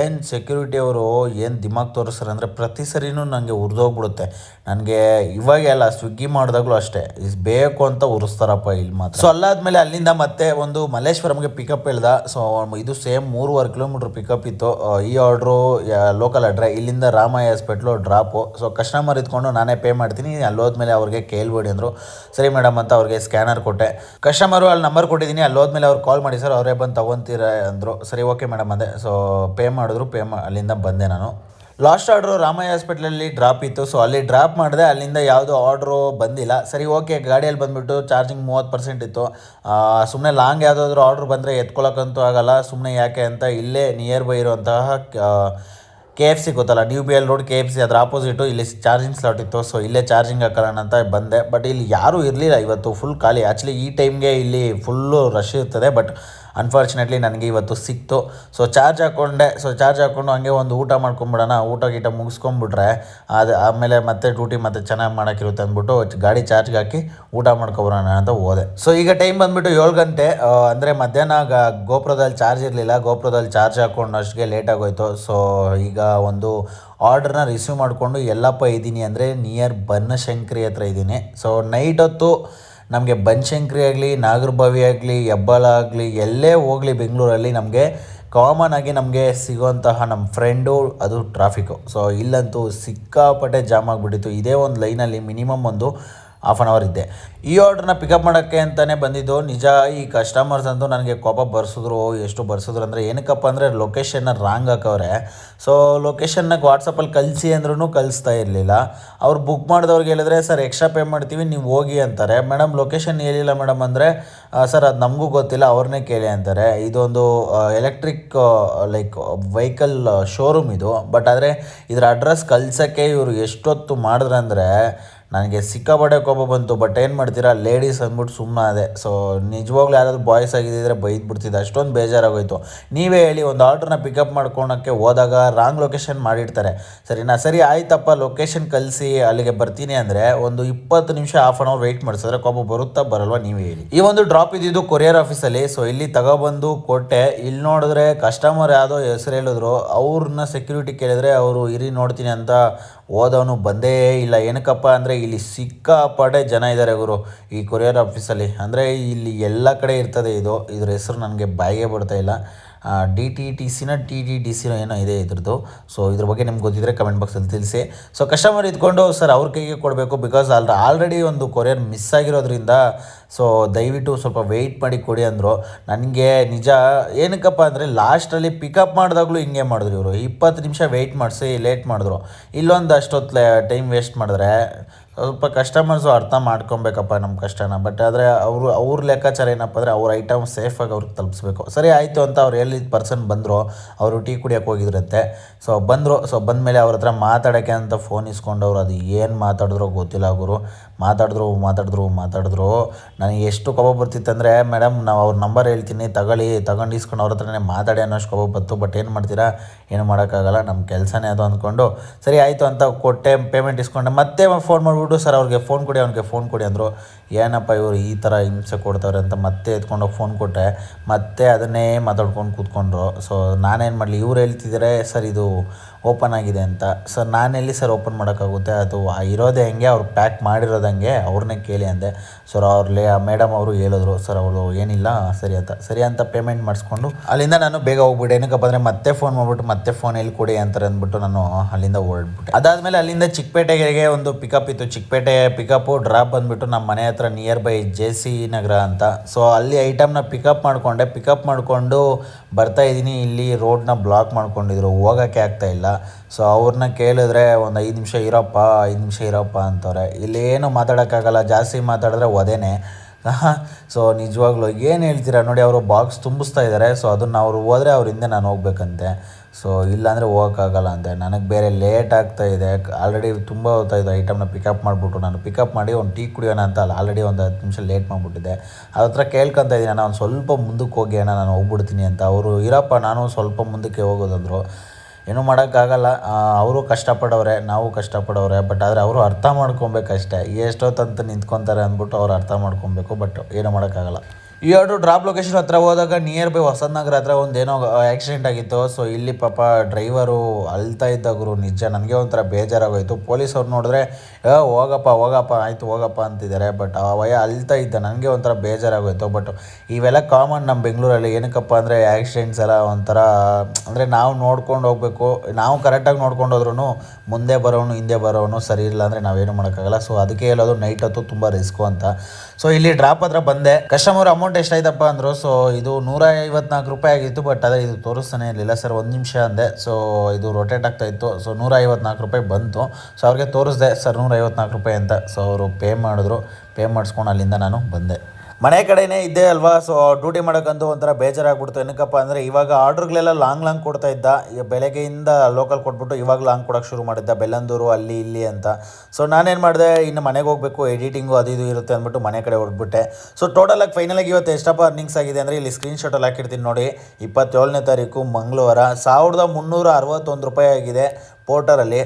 ಏನು ಸೆಕ್ಯೂರಿಟಿ ಅವರು, ಏನು ದಿಮಾಗ್ ತೋರಿಸ್ತಾರೆ ಅಂದರೆ ಪ್ರತಿ ಸರಿನೂ ನನಗೆ ಉರಿದೋಗ್ಬಿಡುತ್ತೆ. ನನಗೆ ಇವಾಗೆಲ್ಲ ಸ್ವಿಗ್ಗಿ ಮಾಡಿದಾಗಲೂ ಅಷ್ಟೇ. ಇಸ್ ಬೇಕು ಅಂತ ಉರಿಸ್ತಾರಪ್ಪ ಇಲ್ಲಿ ಮಾತ್ರ. ಸೊ ಅಲ್ಲಾದ್ಮೇಲೆ ಅಲ್ಲಿಂದ ಮತ್ತೆ ಒಂದು ಮಲ್ಲೇಶ್ವರಂಗೆ ಪಿಕಪ್ ಹೇಳ್ದ ಸೊ ಇದು ಸೇಮ್ ಮೂರುವರೆ ಕಿಲೋಮೀಟ್ರ್ ಪಿಕಪ್ ಇತ್ತು. ಈ ಆರ್ಡ್ರು ಲೋಕಲ್ ಅಡ್ರೆ ಇಲ್ಲಿಂದ Ramaiah hospital drop so customer ಇದ್ಕೊಂಡು ನಾನೇ ಪೇ ಮಾಡ್ತೀನಿ. ಅಲ್ಲಿ ಹೋದ್ಮೇಲೆ ಅವ್ರಿಗೆ ಕೇಳ್ಬೇಡಿ ಅಂದರು. ಸರಿ ಮೇಡಮ್ ಅಂತ ಅವ್ರಿಗೆ ಸ್ಕ್ಯಾನರ್ ಕೊಟ್ಟೆ. ಕಸ್ಟಮರು ಅಲ್ಲಿ ನಂಬರ್ ಕೊಟ್ಟಿದ್ದೀನಿ. ಅಲ್ಲಿ ಹೋದ್ಮೇಲೆ ಅವ್ರು ಕಾಲ್ ಮಾಡಿ, ಸರ್, ಅವರೇ ಬಂದು ತೊಗೊತೀರ? ಅಂದರು. ಸರಿ, ಓಕೆ ಮೇಡಮ್ ಅಂದೆ. ಸೊ ಪೇ ಮಾಡಿದ್ರು. ಪೇ ಮಾ ಅಲ್ಲಿಂದ ಬಂದೆ ನಾನು. ಲಾಸ್ಟ್ ಆರ್ಡ್ರು ರಾಮಯ್ಯ ಹಾಸ್ಪಿಟ್ಲಲ್ಲಿ ಡ್ರಾಪ್ ಇತ್ತು. ಸೊ ಅಲ್ಲಿ ಡ್ರಾಪ್ ಮಾಡಿದೆ. ಅಲ್ಲಿಂದ ಯಾವುದೋ ಆರ್ಡ್ರು ಬಂದಿಲ್ಲ. ಸರಿ, ಓಕೆ. ಗಾಡಿಯಲ್ಲಿ ಬಂದುಬಿಟ್ಟು ಚಾರ್ಜಿಂಗ್ ಮೂವತ್ತು ಪರ್ಸೆಂಟ್ ಇತ್ತು. ಸುಮ್ಮನೆ ಲಾಂಗ್ ಯಾವುದಾದ್ರೂ ಆರ್ಡ್ರ್ ಬಂದರೆ ಎತ್ಕೊಳ್ಳೋಕ್ಕಂತೂ ಆಗಲ್ಲ. ಸುಮ್ಮನೆ ಯಾಕೆ ಅಂತ ಇಲ್ಲೇ ನಿಯರ್ ಬೈ ಇರುವಂತಹ ಕೆ ಎಫ್ ಸಿ ಗೊತ್ತಲ್ಲ new B L road K F C ಅದರ ಆಪೋಸಿಟು ಇಲ್ಲಿ ಚಾರ್ಜಿಂಗ್ ಸ್ಲಾಟ್ ಇತ್ತು ಸೊ ಇಲ್ಲೇ ಚಾರ್ಜಿಂಗ್ ಹಾಕೋಣ ಅಂತ ಬಂದೆ. ಬಟ್ ಇಲ್ಲಿ ಯಾರೂ ಇರಲಿಲ್ಲ, ಇವತ್ತು ಫುಲ್ ಖಾಲಿ. ಆ್ಯಕ್ಚುಲಿ ಈ ಟೈಮ್ಗೆ ಇಲ್ಲಿ ಫುಲ್ಲು ರಶ್ ಇರ್ತದೆ ಬಟ್ ಅನ್ಫಾರ್ಚುನೇಟ್ಲಿ ನನಗೆ ಇವತ್ತು ಸಿಕ್ತು. ಸೊ ಚಾರ್ಜ್ ಹಾಕ್ಕೊಂಡೆ ಸೊ ಚಾರ್ಜ್ ಹಾಕ್ಕೊಂಡು ಹಂಗೆ ಒಂದು ಊಟ ಮಾಡ್ಕೊಂಬಿಡೋಣ. ಊಟ ಗೀಟ ಮುಗಿಸ್ಕೊಂಬಿಟ್ರೆ ಅದು ಆಮೇಲೆ ಮತ್ತೆ ಡ್ಯೂಟಿ ಮತ್ತೆ ಚೆನ್ನಾಗಿ ಮಾಡೋಕ್ಕಿರುತ್ತೆ ಅಂದ್ಬಿಟ್ಟು ಗಾಡಿ ಚಾರ್ಜ್ಗೆ ಹಾಕಿ ಊಟ ಮಾಡ್ಕೊಬರೋಣ ಅಂತ ಹೋದೆ. ಸೊ ಈಗ ಟೈಮ್ ಬಂದುಬಿಟ್ಟು ಏಳು ಗಂಟೆ. ಅಂದರೆ ಮಧ್ಯಾಹ್ನ ಗೋಪುರದಲ್ಲಿ ಚಾರ್ಜ್ ಇರಲಿಲ್ಲ. ಗೋಪುರದಲ್ಲಿ ಚಾರ್ಜ್ ಹಾಕ್ಕೊಂಡು ಅಷ್ಟಿಗೆ ಲೇಟ್ ಆಗೋಯ್ತು. ಸೊ ಈಗ ಒಂದು ಆರ್ಡ್ರನ್ನ ರಿಸೀವ್ ಮಾಡಿಕೊಂಡು ಎಲ್ಲಪ್ಪ ಇದ್ದೀನಿ ಅಂದರೆ ನಿಯರ್ ಬನ್ನಶಂಕರಿ ಹತ್ರ ಇದ್ದೀನಿ. ಸೊ ನೈಟ್ ಹೊತ್ತು ನಮಗೆ ಬನಶಂಕರಿ ಆಗಲಿ, ನಾಗರಬಾವಿ ಆಗಲಿ, ಹೆಬ್ಬಾಳ ಆಗಲಿ, ಎಲ್ಲೇ ಹೋಗಲಿ ಬೆಂಗಳೂರಲ್ಲಿ ನಮಗೆ ಕಾಮನ್ ಆಗಿ ನಮಗೆ ಸಿಗೋಂತಹ ನಮ್ಮ ಫ್ರೆಂಡು ಅದು ಟ್ರಾಫಿಕ್ಕು ಸೊ ಇಲ್ಲಂತೂ ಸಿಕ್ಕಾಪಟ್ಟೆ ಜಾಮ್ ಆಗಿಬಿಟ್ಟಿತ್ತು. ಇದೇ ಒಂದು ಲೈನಲ್ಲಿ ಮಿನಿಮಮ್ ಒಂದು ಹಾಫ್ ಆನ್ ಅವರ್ ಇದ್ದೆ. ಈ ಆರ್ಡ್ರನ್ನ ಪಿಕಪ್ ಮಾಡೋಕ್ಕೆ ಅಂತಲೇ ಬಂದಿದ್ದು. ನಿಜ, ಈ ಕಸ್ಟಮರ್ಸ್ ಅಂತೂ ನನಗೆ ಕೋಪ ಬರ್ಸಿದ್ರು. ಎಷ್ಟು ಬರ್ಸಿದ್ರು ಅಂದರೆ ಏನಕ್ಕಪ್ಪ ಅಂದರೆ ಲೊಕೇಶನ್ನ ರಾಂಗ್ ಹಾಕವ್ರೆ. ಸೊ ಲೊಕೇಶನ್ನ ವಾಟ್ಸಪ್ಪಲ್ಲಿ ಕಳಿಸಿ ಅಂದ್ರೂ ಕಳಿಸ್ತಾ ಇರಲಿಲ್ಲ. ಅವ್ರು ಬುಕ್ ಮಾಡಿದವ್ರಿಗೆ ಹೇಳಿದ್ರೆ, ಸರ್ ಎಕ್ಸ್ಟ್ರಾ ಪೇ ಮಾಡ್ತೀವಿ, ನೀವು ಹೋಗಿ ಅಂತಾರೆ. ಮೇಡಮ್ ಲೊಕೇಶನ್ ಹೇಳಿಲ್ಲ ಮೇಡಮ್ ಅಂದರೆ ಸರ್, ಅದು ನಮಗೂ ಗೊತ್ತಿಲ್ಲ ಅವ್ರನ್ನೇ ಕೇಳಿ ಅಂತಾರೆ. ಇದೊಂದು ಎಲೆಕ್ಟ್ರಿಕ್ ಲೈಕ್ ವೆಹಿಕಲ್ ಶೋರೂಮ್ ಇದು. ಬಟ್ ಆದರೆ ಇದರ ಅಡ್ರೆಸ್ ಕಳ್ಸೋಕ್ಕೆ ಇವರು ಎಷ್ಟೊತ್ತು ಮಾಡಿದ್ರೆ ಅಂದರೆ ನನಗೆ ಸಿಕ್ಕಾಪಟ್ಟೆ ಕೋಪ ಬಂತು ಬಟ್ ಏನು ಮಾಡ್ತೀರಾ? ಲೇಡೀಸ್ ಅಂದ್ಬಿಟ್ಟು ಸುಮ್ಮನೆ ಅದೇ ಸೊ ನಿಜವಾಗ್ಲೂ ಯಾರಾದರೂ ಬಾಯ್ಸ್ ಆಗಿದ್ದಿದ್ರೆ ಬೈದು ಬಿಡ್ತಿದ್ದೆ ಅಷ್ಟೊಂದು ಬೇಜಾರಾಗೋಯ್ತು. ನೀವೇ ಹೇಳಿ ಒಂದು ಆರ್ಡ್ರನ್ನ ಪಿಕಪ್ ಮಾಡ್ಕೊಳಕ್ಕೆ ಹೋದಾಗ ರಾಂಗ್ ಲೊಕೇಶನ್ ಮಾಡಿರ್ತಾರೆ. ಸರಿನಾ? ಸರಿ, ಆಯ್ತಪ್ಪ ಲೊಕೇಶನ್ ಕಳಿಸಿ ಅಲ್ಲಿಗೆ ಬರ್ತೀನಿ ಅಂದರೆ ಒಂದು ಇಪ್ಪತ್ತು ನಿಮಿಷ ಹಾಫ್ ಆನ್ ಅವರ್ ವೆಯ್ಟ್ ಮಾಡಿಸಿದ್ರೆ ಕೋಪ ಬರುತ್ತಾ ಬರಲ್ವಾ ನೀವೇ ಹೇಳಿ. ಈ ಒಂದು ಡ್ರಾಪ್ ಇದ್ದಿದ್ದು ಕೊರಿಯರ್ ಆಫೀಸಲ್ಲಿ ಸೊ ಇಲ್ಲಿ ತಗೊಬಂದು ಕೊಟ್ಟೆ. ಇಲ್ಲಿ ನೋಡಿದ್ರೆ ಕಸ್ಟಮರ್ ಯಾವುದೋ ಹೆಸರು ಹೇಳಿದ್ರು. ಅವ್ರನ್ನ ಸೆಕ್ಯೂರಿಟಿ ಕೇಳಿದ್ರೆ, ಅವರು ಇರಿ ನೋಡ್ತೀನಿ ಅಂತ ಹೋದವನು ಬಂದೇ ಇಲ್ಲ. ಏನಕ್ಕಪ್ಪ ಅಂದರೆ ಇಲ್ಲಿ ಸಿಕ್ಕಾಪಡೆ ಜನ ಇದ್ದಾರೆ ಗುರು ಈ ಕೊರಿಯರ್ ಆಫೀಸಲ್ಲಿ. ಅಂದರೆ ಇಲ್ಲಿ ಎಲ್ಲ ಕಡೆ ಇರ್ತದೆ ಇದು. ಇದ್ರ ಹೆಸರು ನನಗೆ ಬಾಯಿಗೆ ಇಲ್ಲ. ಡಿ ಟಿ ಟಿ ಸಿನ ಟಿ ಡಿ ಡಿ ಸಿನ ಏನೋ ಇದೆ ಇದ್ರದ್ದು. ಸೊ ಇದ್ರ ಬಗ್ಗೆ ನಿಮ್ಗೆ ಗೊತ್ತಿದ್ರೆ ಕಮೆಂಟ್ ಬಾಕ್ಸಲ್ಲಿ ತಿಳಿಸಿ. ಸೊ ಕಸ್ಟಮರ್ ಇದ್ಕೊಂಡು ಸರ್ ಅವ್ರ ಕೈಗೆ ಕೊಡಬೇಕು ಬಿಕಾಸ್ ಅಲ್ ಆಲ್ರೆಡಿ ಒಂದು ಕೊರಿಯರ್ ಮಿಸ್ ಆಗಿರೋದ್ರಿಂದ ಸೊ ದಯವಿಟ್ಟು ಸ್ವಲ್ಪ ವೆಯ್ಟ್ ಮಾಡಿ ಕೊಡಿ ಅಂದರು. ನನಗೆ ನಿಜ ಏನಕ್ಕಪ್ಪ ಅಂದರೆ ಲಾಸ್ಟಲ್ಲಿ ಪಿಕಪ್ ಮಾಡಿದಾಗಲೂ ಹಿಂಗೆ ಮಾಡಿದ್ರು ಇವರು. ಇಪ್ಪತ್ತು ನಿಮಿಷ ವೆಯ್ಟ್ ಮಾಡಿಸಿ ಲೇಟ್ ಮಾಡಿದ್ರು. ಇಲ್ಲೊಂದು ಅಷ್ಟೊತ್ತು ಟೈಮ್ ವೇಸ್ಟ್ ಮಾಡಿದ್ರೆ ಸ್ವಲ್ಪ ಕಸ್ಟಮರ್ಸು ಅರ್ಥ ಮಾಡ್ಕೊಬೇಕಪ್ಪ ನಮ್ಮ ಕಷ್ಟನ. ಬಟ್ ಆದರೆ ಅವರು, ಅವ್ರ ಲೆಕ್ಕಾಚಾರ ಏನಪ್ಪ ಅಂದರೆ ಅವ್ರ ಐಟಮ್ ಸೇಫಾಗಿ ಅವ್ರಿಗೆ ತಲುಪಿಸ್ಬೇಕು. ಸರಿ ಆಯಿತು ಅಂತ ಅವ್ರು ಎಲ್ಲಿದ್ದ ಪರ್ಸನ್ ಬಂದರು ಅವರು ಟೀ ಕುಡಿಯೋಕೆ ಹೋಗಿದ್ರಂತೆ. ಸೊ ಬಂದರು ಸೊ ಬಂದಮೇಲೆ ಅವ್ರ ಹತ್ರ ಮಾತಾಡೋಕ್ಕೆ ಅಂತ ಫೋನ್ ಇಸ್ಕೊಂಡವ್ರು, ಅದು ಏನು ಮಾತಾಡಿದ್ರೋ ಗೊತ್ತಿಲ್ಲ ಗುರು. ಮಾತಾಡಿದ್ರು ಮಾತಾಡಿದ್ರು ಮಾತಾಡಿದ್ರು. ನನಗೆ ಎಷ್ಟು ಕೋಪ ಬರ್ತಿತ್ತಂದರೆ ಮೇಡಮ್, ನಾವು ಅವ್ರ ನಂಬರ್ ಹೇಳ್ತೀನಿ, ತಗೊಳ್ಳಿ, ತಗೊಂಡು ಇಸ್ಕೊಂಡು ಅವ್ರ ಹತ್ರನೇ ಮಾತಾಡಿ ಅನ್ನೋಷ್ಟು ಕೋಪ ಬಂತು. ಬಟ್ ಏನು ಮಾಡ್ತೀರಾ? ಏನು ಮಾಡೋಕ್ಕಾಗಲ್ಲ ನಮ್ಮ ಕೆಲಸನೇ ಅದು ಅಂದ್ಕೊಂಡು, ಸರಿ, ಆಯಿತು ಅಂತ ಕೊಟ್ಟೆ ಪೇಮೆಂಟ್ ಇಸ್ಕೊಂಡೆ. ಮತ್ತೆ ಫೋನ್ ಮಾಡಿಬಿಟ್ಟು, ಸರ್, ಅವ್ರಿಗೆ ಫೋನ್ ಕೊಡಿ, ಅವ್ನಿಗೆ ಫೋನ್ ಕೊಡಿ ಅಂದರು. ಏನಪ್ಪ ಇವರು ಈ ಥರ ಹಿಂಸೆ ಕೊಡ್ತಾರೆ ಅಂತ ಮತ್ತೆ ಎತ್ಕೊಂಡೋಗಿ ಫೋನ್ ಕೊಟ್ಟೆ. ಮತ್ತೆ ಅದನ್ನೇ ಮಾತಾಡ್ಕೊಂಡು ಕೂತ್ಕೊಂಡ್ರು. ಸೊ ನಾನೇನು ಮಾಡಲಿ, ಇವ್ರು ಹೇಳ್ತಿದ್ದಾರೆ ಸರ್, ಇದು ಓಪನ್ ಆಗಿದೆ ಅಂತ. ಸರ್ ನಾನೆಲ್ಲಿ ಸರ್ ಓಪನ್ ಮಾಡೋಕ್ಕಾಗುತ್ತೆ? ಅದು ಇರೋದೇ ಹಂಗೆ, ಅವ್ರು ಪ್ಯಾಕ್ ಮಾಡಿರೋದಂಗೆ ಅವ್ರನ್ನೇ ಕೇಳಿ ಅಂದೆ. ಸರ್ ಅವ್ರಲ್ಲೇ ಮೇಡಮ್ ಅವರು ಹೇಳಿದ್ರು, ಸರ್ ಅವರು ಏನಿಲ್ಲ, ಸರಿ ಅಂತ ಸರಿ ಅಂತ ಪೇಮೆಂಟ್ ಮಾಡಿಸ್ಕೊಂಡು ಅಲ್ಲಿಂದ ನಾನು ಬೇಗ ಹೋಗ್ಬಿಟ್ಟೆ. ಏನಕ್ಕಪ್ಪ ಅಂದರೆ ಮತ್ತೆ ಫೋನ್ ಮಾಡ್ಬಿಟ್ಟು, ಮತ್ತೆ ಫೋನ್ ಎಲ್ಲಿ ಕೊಡಿ ಅಂತಾರೆ ಅಂದ್ಬಿಟ್ಟು ನಾನು ಅಲ್ಲಿಂದ ಹೊರಡ್ಬಿಟ್ಟೆ ಅದಾದಮೇಲೆ ಅಲ್ಲಿಂದ ಚಿಕ್ಕಪೇಟೆಗೆ ಒಂದು ಪಿಕಪ್ ಇತ್ತು. ಚಿಕ್ಕಪೇಟೆ ಪಿಕಪ್ಪು ಡ್ರಾಪ್ ಬಂದುಬಿಟ್ಟು ನಮ್ಮ ಮನೆ ಹತ್ರ near by J C Nagar ಅಂತ. ಸೊ ಅಲ್ಲಿ ಐಟಮ್ನ ಪಿಕಪ್ ಮಾಡಿಕೊಂಡೆ. ಪಿಕಪ್ ಮಾಡಿಕೊಂಡು ಬರ್ತಾ ಇದ್ದೀನಿ. ಇಲ್ಲಿ ರೋಡ್ನ ಬ್ಲಾಕ್ ಮಾಡ್ಕೊಂಡಿದ್ರು. ಹೋಗೋಕ್ಕೆ ಆಗ್ತಾ ಇಲ್ಲ. ಸೊ ಅವ್ರನ್ನ ಕೇಳಿದ್ರೆ ಒಂದು ಐದು ನಿಮಿಷ ಇರೋಪ್ಪ, ಐದು ನಿಮಿಷ ಇರೋಪ್ಪ ಅಂತವ್ರೆ. ಇಲ್ಲಿ ಏನು ಮಾತಾಡೋಕ್ಕಾಗಲ್ಲ. ಜಾಸ್ತಿ ಮಾತಾಡಿದ್ರೆ ಒದೇನೆ. ಸೊ ನಿಜವಾಗ್ಲೂ ಏನು ಹೇಳ್ತೀರಾ? ನೋಡಿ, ಅವರು ಬಾಕ್ಸ್ ತುಂಬಿಸ್ತಾ ಇದ್ದಾರೆ ಸೊ ಅದನ್ನು ಅವರು ಹೋದರೆ ಅವ್ರ ಹಿಂದೆ ನಾನು ಹೋಗ್ಬೇಕಂತೆ. ಸೊ ಇಲ್ಲಾಂದರೆ ಹೋಗೋಕ್ಕಾಗಲ್ಲ ಅಂತೆ. ನನಗೆ ಬೇರೆ ಲೇಟ್ ಆಗ್ತಾ ಇದೆ. ಆಲ್ರೆಡಿ ತುಂಬ ಇದೆ ಐಟಮ್ನ ಪಿಕಪ್ ಮಾಡಿಬಿಟ್ಟು ನಾನು ಪಿಕಪ್ ಮಾಡಿ ಒಂದು ಟೀ ಕುಡಿಯೋಣ ಅಂತ ಅಲ್ಲ ಆಲ್ರೆಡಿ ಒಂದು ಹತ್ತು ನಿಮಿಷ ಲೇಟ್ ಮಾಡಿಬಿಟ್ಟಿದ್ದೆ. ಅದ್ರ ಹತ್ರ ಕೇಳ್ಕೊತ ಇದ್ದೀನಿ ನಾನು ಸ್ವಲ್ಪ ಮುಂದಕ್ಕೆ ಹೋಗಿ ಅಣ್ಣ, ನಾನು ಹೋಗ್ಬಿಡ್ತೀನಿ ಅಂತ. ಅವರು, ಇರಪ್ಪ, ನಾನು ಸ್ವಲ್ಪ ಮುಂದಕ್ಕೆ ಹೋಗೋದಂದರು. ಏನೂ ಮಾಡೋಕ್ಕಾಗಲ್ಲ. ಅವರು ಕಷ್ಟಪಡೋರೆ ನಾವು ಕಷ್ಟಪಡೋರೆ ಬಟ್ ಆದರೆ ಅವರು ಅರ್ಥ ಮಾಡ್ಕೊಬೇಕಷ್ಟೇ. ಎಷ್ಟೊತ್ತಂತ ನಿಂತ್ಕೊತಾರೆ ಅಂದ್ಬಿಟ್ಟು ಅವ್ರು ಅರ್ಥ ಮಾಡ್ಕೊಬೇಕು ಬಟ್ ಏನೂ ಮಾಡೋಕ್ಕಾಗಲ್ಲ. ಈ ಎರಡು ಡ್ರಾಪ್ ಲೊಕೇಶನ್ ಹತ್ರ ಹೋದಾಗ ನಿಯರ್ ಬೈ ಹೊಸದ್ ನಗರ ಹತ್ರ ಒಂದು ಏನೋ ಆಕ್ಸಿಡೆಂಟ್ ಆಗಿತ್ತು. ಸೊ ಇಲ್ಲಿ ಪಾಪ ಡ್ರೈವರು ಅಳ್ತಾ ಗುರು, ನಿಜ. ನನಗೆ ಒಂಥರ ಬೇಜಾರಾಗೋಯಿತು. ಪೊಲೀಸವ್ರು ನೋಡಿದ್ರೆ ಹೋಗಪ್ಪ ಹೋಗಪ್ಪ, ಆಯಿತು, ಹೋಗಪ್ಪ, ಅಂತಿದ್ದಾರೆ. ಬಟ್ ಆ ವಯ ಅಳ್ತಾ ಇದ್ದ. ನನಗೆ ಒಂಥರ ಬೇಜಾರಾಗೋಯಿತು. ಬಟ್ ಇವೆಲ್ಲ ಕಾಮನ್ ನಮ್ಮ ಬೆಂಗಳೂರಲ್ಲಿ. ಏನಕ್ಕಪ್ಪ ಅಂದರೆ ಆಕ್ಸಿಡೆಂಟ್ಸ್ ಎಲ್ಲ ಒಂಥರ, ಅಂದರೆ ನಾವು ನೋಡ್ಕೊಂಡು ಹೋಗಬೇಕು. ನಾವು ಕರೆಕ್ಟಾಗಿ ನೋಡ್ಕೊಂಡು ಹೋದ್ರೂ ಮುಂದೆ ಬರೋನು, ಹಿಂದೆ ಬರೋನು ಸರಿ ಇಲ್ಲ ಅಂದರೆ ನಾವೇನು ಮಾಡೋಕ್ಕಾಗಲ್ಲ. ಸೊ ಅದಕ್ಕೆ ಹೇಳೋದು, ನೈಟ್ ಹೊತ್ತು ತುಂಬ ರಿಸ್ಕು ಅಂತ. ಸೊ ಇಲ್ಲಿ ಡ್ರಾಪ್ ಹತ್ರ ಬಂದೆ. ಕಸ್ಟಮರ್ ಅಮೌಂಟ್ ಎಷ್ಟಾಯ್ತಪ್ಪ ಅಂದರು ಸೊ ಇದು ನೂರ ಐವತ್ನಾಲ್ಕು ರೂಪಾಯಿ ಆಗಿತ್ತು ಬಟ್ ಅದೇ ಇದು ತೋರಿಸ್ತಾನೆ ಇರಲಿಲ್ಲ ಸರ್, ಒಂದು ನಿಮಿಷ ಅಂದೆ. ಸೊ ಇದು ರೊಟೇಟ್ ಆಗ್ತಾ ಇತ್ತು. ಸೊ ನೂರ ಐವತ್ನಾಲ್ಕು ರೂಪಾಯಿ ಬಂತು. ಸೊ ಅವ್ರಿಗೆ ತೋರಿಸ್ದೆ, ಸರ್ ನೂರ ಐವತ್ನಾಲ್ಕು ರೂಪಾಯಿ ಅಂತ. ಸೊ ಅವರು ಪೇ ಮಾಡಿದ್ರು. ಪೇ ಮಾಡಿಸ್ಕೊಂಡು ಅಲ್ಲಿಂದ ನಾನು ಬಂದೆ. ಮನೆ ಕಡೆಯೇ ಇದ್ದೆ ಅಲ್ವಾ? ಸೊ ಡ್ಯೂಟಿ ಮಾಡೋಕ್ಕಂತೂ ಒಂಥರ ಬೇಜಾರಾಗ್ಬಿಡ್ತು. ಏನಕ್ಕಪ್ಪ ಅಂದರೆ ಇವಾಗ ಆರ್ಡ್ರ್ಗಳೆಲ್ಲ ಲಾಂಗ್ ಲಾಂಗ್ ಕೊಡ್ತಾ ಇದ್ದ. ಬೆಳಗ್ಗೆಯಿಂದ ಲೋಕಲ್ ಕೊಟ್ಬಿಟ್ಟು ಇವಾಗ ಲಾಂಗ್ ಕೊಡೋಕ್ಕೆ ಶುರು ಮಾಡಿದ್ದ. ಬೆಲ್ಲಂದೂರು ಅಲ್ಲಿ, ಇಲ್ಲಿ ಅಂತ. ಸೊ ನಾನೇನು ಮಾಡಿದೆ? ಇನ್ನು ಮನೆಗೆ ಹೋಗಬೇಕು. ಎಡಿಟಿಂಗು ಅದು ಇದು ಇರುತ್ತೆ ಅಂದ್ಬಿಟ್ಟು ಮನೆ ಕಡೆ ಹೊರಟ್ಬಿಟ್ಟೆ. ಸೊ ಟೋಟಲಾಗಿ ಫೈನಲಾಗಿ ಇವತ್ತು ಎಷ್ಟಪ್ಪ ಅರ್ನಿಂಗ್ಸ್ ಆಗಿದೆ ಅಂದರೆ ಇಲ್ಲಿ ಸ್ಕ್ರೀನ್ಶಾಟಲ್ಲಿ ಹಾಕಿರ್ತೀನಿ ನೋಡಿ. ಇಪ್ಪತ್ತೇಳನೇ ತಾರೀಕು, ಮಂಗಳವಾರ. ಸಾವಿರದ ಮುನ್ನೂರ ಅರವತ್ತೊಂದು ರೂಪಾಯಿ ಆಗಿದೆ. ಪೋರ್ಟರಲ್ಲಿ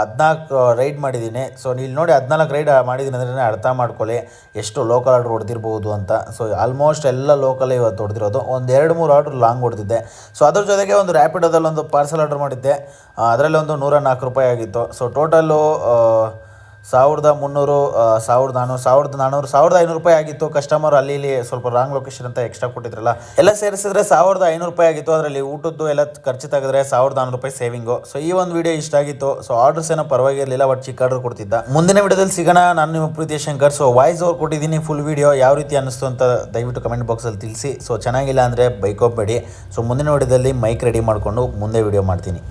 ಹದಿನಾಲ್ಕು ರೈಡ್ ಮಾಡಿದ್ದೀನಿ. ಸೊ ಇಲ್ಲಿ ನೋಡಿ ಹದಿನಾಲ್ಕು ರೈಡ್ ಮಾಡಿದ್ದೀನಿ ಅಂದ್ರೆ ಅರ್ಥ ಮಾಡ್ಕೊಳ್ಳಿ ಎಷ್ಟು ಲೋಕಲ್ ಆರ್ಡ್ರ್ ಹೊಡೆದಿರ್ಬೋದು ಅಂತ. ಸೊ ಆಲ್ಮೋಸ್ಟ್ ಎಲ್ಲ ಲೋಕಲ್ ಇವತ್ತು ಹೊಡೆದಿರೋದು. ಒಂದು ಎರಡು ಮೂರು ಆರ್ಡ್ರ್ ಲಾಂಗ್ ಹೊಡೆದಿದ್ದೆ. ಸೊ, ಅದ್ರ ಜೊತೆಗೆ ಒಂದು ರ್ಯಾಪಿಡೋದಲ್ಲಿ ಒಂದು ಪಾರ್ಸಲ್ ಆರ್ಡ್ರ್ ಮಾಡಿದ್ದೆ. ಅದರಲ್ಲಿ ಒಂದು ನೂರ ನಾಲ್ಕು ರೂಪಾಯಿ ಆಗಿತ್ತು. ಸೊ ಟೋಟಲ್ಲು ಸಾವಿರದ ಮುನ್ನೂರು ಸಾವಿರದ ನಾನ್ನೂರು ಸಾವಿರದ ನಾನ್ನೂರು ಸಾವಿರದ ಐನೂರು ರೂಪಾಯಿ ಆಗಿತ್ತು. ಕಸ್ಟಮರ್ ಅಲ್ಲಿ ಇಲ್ಲಿ ಸ್ವಲ್ಪ ರಾಂಗ್ ಲೊಕೇಶನ್ ಅಂತ ಎಕ್ಸ್ಟ್ರಾ ಕೊಟ್ಟಿದ್ರಲ್ಲ. ಎಲ್ಲ ಸೇರಿಸಿದ್ರೆ ಸಾವಿರದ ಐನೂರು ರೂಪಾಯಿ ಆಗಿತ್ತು. ಅದರಲ್ಲಿ ಊಟದ್ದು ಎಲ್ಲ ಖರ್ಚು ತೆಗೆದ್ರೆ ಸಾವಿರದ ನಾನ್ನೂರು ರೂಪಾಯಿ ಸೇವಿಂಗು ಸೊ ಈ ಒಂದು ವಿಡಿಯೋ ಇಷ್ಟ ಆಗಿತ್ತು. ಸೊ ಆರ್ಡರ್ಸ್ ಏನೋ ಪರವಾಗಿರಲಿಲ್ಲ ಬಟ್ ಚಿಕ್ಕ ಆರ್ಡರ್ ಕೊಡ್ತಿದ್ದ. ಮುಂದಿನ ವಿಡಿಯೋದಲ್ಲಿ ಸಿಗೋಣ. ನಾನು ನಿಮ್ಮ Preethi Shankar. So voice over ಕೊಟ್ಟಿದ್ದೀನಿ ಫುಲ್ ವಿಡಿಯೋ ಯಾವ ರೀತಿ ಅನ್ನಿಸ್ತು ಅಂತ ದಯವಿಟ್ಟು ಕಮೆಂಟ್ ಬಾಕ್ಸಲ್ಲಿ ತಿಳಿಸಿ. ಸೊ ಚೆನ್ನಾಗಿಲ್ಲ ಅಂದರೆ ಬೈಕೋಬೇಡಿ. ಸೊ ಮುಂದಿನ ವಿಡಿಯೋದಲ್ಲಿ ಮೈಕ್ ರೆಡಿ ಮಾಡಿಕೊಂಡು ಮುಂದೆ ವಿಡಿಯೋ ಮಾಡ್ತೀನಿ.